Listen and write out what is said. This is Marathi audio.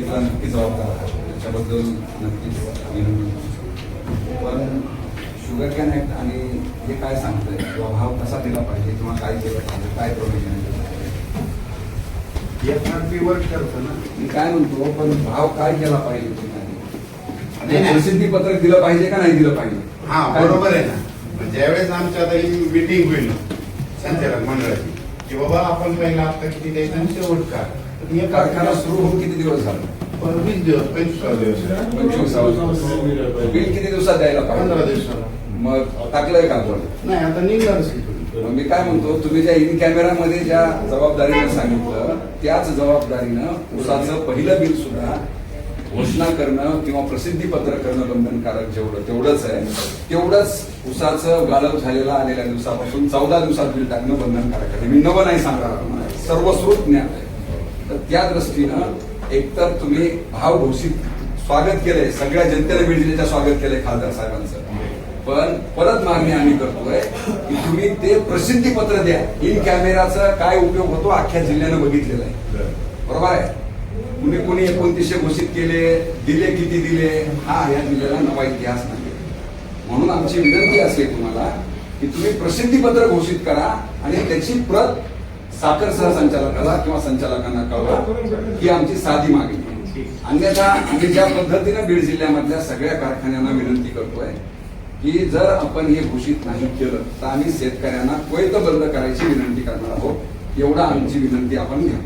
गोष्टीचा नक्की जबाबदार आहे. त्याच्याबद्दल नक्कीच. पण शुगर कॅन ऍक्ट आणि हे काय सांगतंय? किंवा भाव कसा दिला पाहिजे? किंवा काय केलं पाहिजे? काय प्रोव्हिजन ना. मी काय म्हणतो पण भाव काय केला पाहिजे नाही. प्रसिद्धी पत्रक दिलं पाहिजे का नाही दिलं पाहिजे? हा बरोबर आहे ना. ज्यावेळेस आमच्या आता ही मिटिंग होईल ना, संचालक मंडळाची की बाबा आपण पहिला आता किती द्यायचं आणि शेवट का कारखाना सुरू होऊन किती दिवस झाले? वीस दिवस पंचवीस बिल किती दिवसात द्यायला पाहिजे? मग टाकलंय का आपण नाही आता. मग मी काय म्हणतो तुम्ही ज्या इन कॅमेरामध्ये ज्या जबाबदारीनं सांगितलं त्याच जबाबदारीनं उसाचं पहिलं बिल सुद्धा घोषणा करणं किंवा प्रसिद्धी पत्र करणं बंधनकारक जेवढं तेवढंच आहे तेवढंच उसाचं गाळप झालेलं आलेल्या दिवसापासून चौदा दिवसात बिल टाकणं बंधनकारक आहे. मी नवं नाही सांगणार. सर्वश्रुत ज्ञान आहे. त्या दृष्टीनं एकतर तुम्ही भाव घोषित स्वागत केलंय सगळ्या जनतेला बीड जिल्ह्याचं स्वागत केलंय खासदार साहेबांचं. पण परत मागणी आम्ही करतोय की तुम्ही ते प्रसिद्धी पत्र द्या. इन कॅमेराचा काय उपयोग होतो अख्ख्या जिल्ह्यानं बघितलेला आहे. बरोबर आहे? कुणी कुणी एकोणतीसशे घोषित केले दिले किती दिले हा या जिल्ह्याला नवा इतिहास नाही. म्हणून आमची विनंती असेल तुम्हाला की तुम्ही प्रसिद्धी पत्र घोषित करा आणि त्याची प्रत साखर सहसंचालकाला किंवा संचालकांना कळवा ही आमची साधी मागणी आहे. अन्यथा आम्ही ज्या पद्धतीनं बीड जिल्ह्यामधल्या सगळ्या कारखान्यांना विनंती करतोय की जर आपण हे घोषित नाही केलं तर आम्ही शेतकऱ्यांना क्वैत बंद करायची विनंती करणार आहोत. एवढा आमची विनंती आपण घ्या.